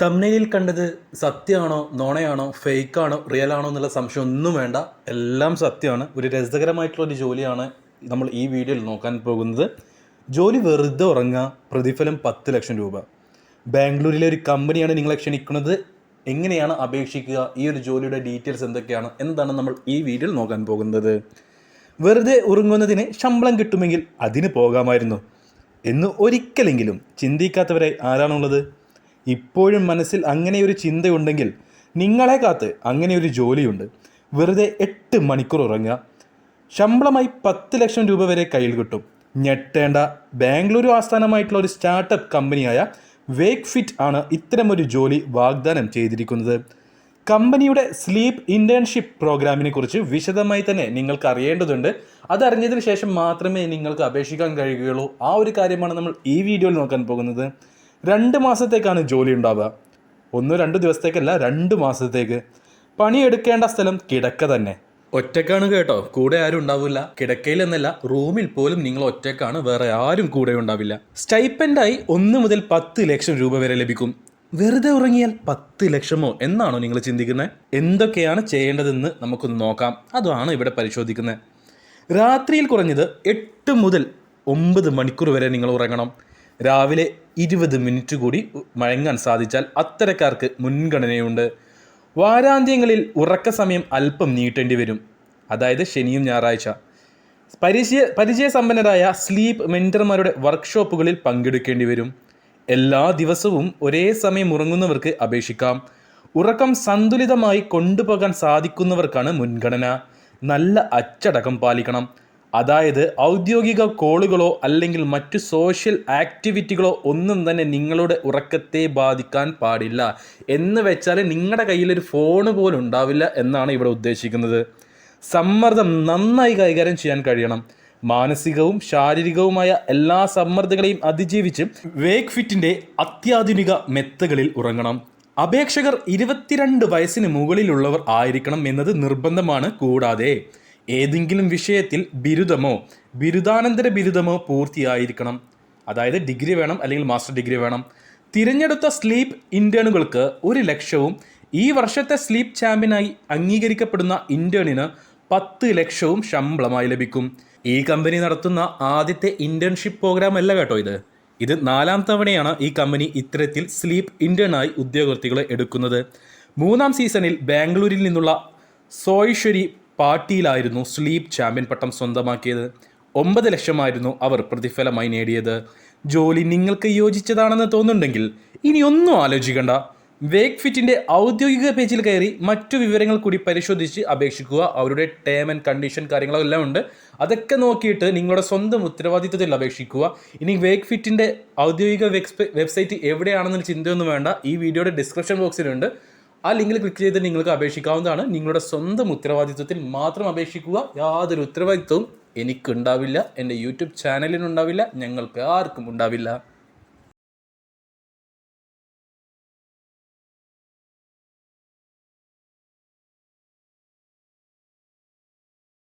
തമ്നയിൽ കണ്ടത് സത്യമാണോ നോണയാണോ ഫേക്കാണോ റിയൽ ആണോ എന്നുള്ള സംശയം ഒന്നും വേണ്ട. എല്ലാം സത്യമാണ്. ഒരു രസകരമായിട്ടുള്ള ഒരു ജോലിയാണ് നമ്മൾ ഈ വീഡിയോയിൽ നോക്കാൻ പോകുന്നത്. ജോലി വെറുതെ ഉറങ്ങുക പ്രതിഫലം പത്ത് ലക്ഷം രൂപ. ബാംഗ്ലൂരിലെ ഒരു കമ്പനിയാണ് നിങ്ങളെ ക്ഷണിക്കുന്നത്. എങ്ങനെയാണ് അപേക്ഷിക്കുക? ഈ ഒരു ജോലിയുടെ ഡീറ്റെയിൽസ് എന്തൊക്കെയാണ്? എന്താണ് നമ്മൾ ഈ വീഡിയോയിൽ നോക്കാൻ പോകുന്നത്? വെറുതെ ഉറങ്ങുന്നതിന് ശമ്പളം കിട്ടുമെങ്കിൽ അതിന് പോകാമായിരുന്നു. എന്ന് ഒരിക്കലെങ്കിലും ചിന്തിക്കാത്തവരായി ആരാണുള്ളത്? ഇപ്പോഴും മനസ്സിൽ അങ്ങനെ ഒരു ചിന്തയുണ്ടെങ്കിൽ നിങ്ങളെ കാത്ത് അങ്ങനെ ഒരു ജോലിയുണ്ട്. വെറുതെ എട്ട് മണിക്കൂർ ഉറങ്ങുക. ശമ്പളമായി പത്ത് ലക്ഷം രൂപ വരെ കയ്യിൽ കിട്ടും. ഞെട്ടേണ്ട. ബാംഗ്ലൂരു ആസ്ഥാനമായിട്ടുള്ള ഒരു സ്റ്റാർട്ടപ്പ് കമ്പനിയായ വേക്ക് ഫിറ്റ് ആണ് ഇത്തരമൊരു ജോലി വാഗ്ദാനം ചെയ്തിരിക്കുന്നത്. കമ്പനിയുടെ സ്ലീപ്പ് ഇന്റേൺഷിപ്പ് പ്രോഗ്രാമിനെ കുറിച്ച് വിശദമായി തന്നെ നിങ്ങൾക്ക് അറിയേണ്ടതുണ്ട്. അതറിഞ്ഞതിന് ശേഷം മാത്രമേ നിങ്ങൾക്ക് അപേക്ഷിക്കാൻ കഴിയുകയുള്ളൂ. ആ ഒരു കാര്യമാണ് നമ്മൾ ഈ വീഡിയോയിൽ നോക്കാൻ പോകുന്നത്. രണ്ട് മാസത്തേക്കാണ് ജോലി ഉണ്ടാവുക. ഒന്നോ രണ്ട് ദിവസത്തേക്കല്ല രണ്ട് മാസത്തേക്ക്. പണിയെടുക്കേണ്ട സ്ഥലം കിടക്ക തന്നെ. ഒറ്റക്കാണ് കേട്ടോ. കൂടെ ആരും ഉണ്ടാവില്ല. കിടക്കയിൽ എന്നല്ല റൂമിൽ പോലും നിങ്ങൾ ഒറ്റക്കാണ്. വേറെ ആരും കൂടെ ഉണ്ടാവില്ല. സ്റ്റൈപ്പൻഡായി ഒന്ന് മുതൽ പത്ത് ലക്ഷം രൂപ വരെ ലഭിക്കും. വെറുതെ ഉറങ്ങിയാൽ പത്ത് ലക്ഷമോ എന്നാണോ നിങ്ങൾ ചിന്തിക്കുന്നത് എന്തൊക്കെയാണ് ചെയ്യേണ്ടതെന്ന് നമുക്കൊന്ന് നോക്കാം. അതാണ് ഇവിടെ പരിശോധിക്കുന്നത് രാത്രിയിൽ കുറഞ്ഞത് എട്ട് മുതൽ ഒമ്പത് മണിക്കൂർ വരെ നിങ്ങൾ ഉറങ്ങണം. രാവിലെ ഇരുപത് മിനിറ്റ് കൂടി മയങ്ങാൻ സാധിച്ചാൽ അത്തരക്കാർക്ക് മുൻഗണനയുണ്ട്. വാരാന്ത്യങ്ങളിൽ ഉറക്ക സമയം അല്പം നീട്ടേണ്ടി വരും. അതായത് ശനിയും ഞായറാഴ്ച. പരിചയ പരിചയസമ്പന്നരായ സ്ലീപ്പ് മെന്റർമാരുടെ വർക്ക്ഷോപ്പുകളിൽ പങ്കെടുക്കേണ്ടി വരും. എല്ലാ ദിവസവും ഒരേ സമയം ഉറങ്ങുന്നവർക്ക് അപേക്ഷിക്കാം. ഉറക്കം സന്തുലിതമായി കൊണ്ടുപോകാൻ സാധിക്കുന്നവർക്കാണ് മുൻഗണന. നല്ല അച്ചടക്കം പാലിക്കണം. അതായത് ഔദ്യോഗിക കോളുകളോ അല്ലെങ്കിൽ മറ്റു സോഷ്യൽ ആക്ടിവിറ്റികളോ ഒന്നും തന്നെ നിങ്ങളുടെ ഉറക്കത്തെ ബാധിക്കാൻ പാടില്ല. എന്ന് വെച്ചാൽ നിങ്ങളുടെ കയ്യിലൊരു ഫോണ് പോലും ഉണ്ടാവില്ല എന്നാണ് ഇവിടെ ഉദ്ദേശിക്കുന്നത്. സമ്മർദ്ദം നന്നായി കൈകാര്യം ചെയ്യാൻ കഴിയണം. മാനസികവും ശാരീരികവുമായ എല്ലാ സമ്മർദ്ദങ്ങളെയും അതിജീവിച്ച് വേക്ക് ഫിറ്റിന്റെ അത്യാധുനിക മെത്തകളിൽ ഉറങ്ങണം. അപേക്ഷകർ ഇരുപത്തിരണ്ട് വയസ്സിന് മുകളിലുള്ളവർ ആയിരിക്കണം എന്നത് നിർബന്ധമാണ്. കൂടാതെ ഏതെങ്കിലും വിഷയത്തിൽ ബിരുദമോ ബിരുദാനന്തര ബിരുദമോ പൂർത്തിയായിരിക്കണം. അതായത് ഡിഗ്രി വേണം അല്ലെങ്കിൽ മാസ്റ്റർ ഡിഗ്രി വേണം. തിരഞ്ഞെടുത്ത സ്ലീപ്പ് ഇന്റേണുകൾക്ക് ഒരു ലക്ഷവും ഈ വർഷത്തെ സ്ലീപ്പ് ചാമ്പ്യനായി അംഗീകരിക്കപ്പെടുന്ന ഇന്റേണിന് പത്ത് ലക്ഷവും ശമ്പളമായി ലഭിക്കും. ഈ കമ്പനി നടത്തുന്ന ആദ്യത്തെ ഇന്റേൺഷിപ്പ് പ്രോഗ്രാം അല്ല കേട്ടോ ഇത്. ഇത് നാലാം തവണയാണ് ഈ കമ്പനി ഇത്തരത്തിൽ സ്ലീപ്പ് ഇന്റേണായി ഉദ്യോഗാർത്ഥികളെ എടുക്കുന്നത്. മൂന്നാം സീസണിൽ ബാംഗ്ലൂരിൽ നിന്നുള്ള സോയ്ശ്വരി പാട്ടിയിലായിരുന്നു സ്ലീപ് ചാമ്പ്യൻ പട്ടം സ്വന്തമാക്കിയത്. ഒമ്പത് ലക്ഷമായിരുന്നു അവർ പ്രതിഫലമായി നേടിയത്. ജോലി നിങ്ങൾക്ക് യോജിച്ചതാണെന്ന് തോന്നുന്നുണ്ടെങ്കിൽ ഇനി ഒന്നും ആലോചിക്കണ്ട. വേക്ക് ഫിറ്റിന്റെ ഔദ്യോഗിക പേജിൽ കയറി മറ്റു വിവരങ്ങൾ കൂടി പരിശോധിച്ച് അപേക്ഷിക്കുക. അവരുടെ ടേം ആൻഡ് കണ്ടീഷൻ കാര്യങ്ങളെല്ലാം ഉണ്ട്. അതൊക്കെ നോക്കിയിട്ട് നിങ്ങളുടെ സ്വന്തം ഉത്തരവാദിത്വത്തിൽ അപേക്ഷിക്കുക. ഇനി വേക്ക് ഫിറ്റിന്റെ ഔദ്യോഗിക വെബ്സൈറ്റ് എവിടെയാണെന്നൊരു ചിന്തയൊന്നും വേണ്ട. ഈ വീഡിയോയുടെ ഡിസ്ക്രിപ്ഷൻ ബോക്സിലുണ്ട്. ആ ലിങ്കിൽ ക്ലിക്ക് ചെയ്ത് നിങ്ങൾക്ക് അപേക്ഷിക്കാവുന്നതാണ്. നിങ്ങളുടെ സ്വന്തം ഉത്തരവാദിത്വത്തിൽ മാത്രം അപേക്ഷിക്കുക. യാതൊരു ഉത്തരവാദിത്വവും എനിക്കുണ്ടാവില്ല. എന്റെ യൂട്യൂബ് ചാനലിനുണ്ടാവില്ല ഞങ്ങൾക്ക് ആർക്കും ഉണ്ടാവില്ല.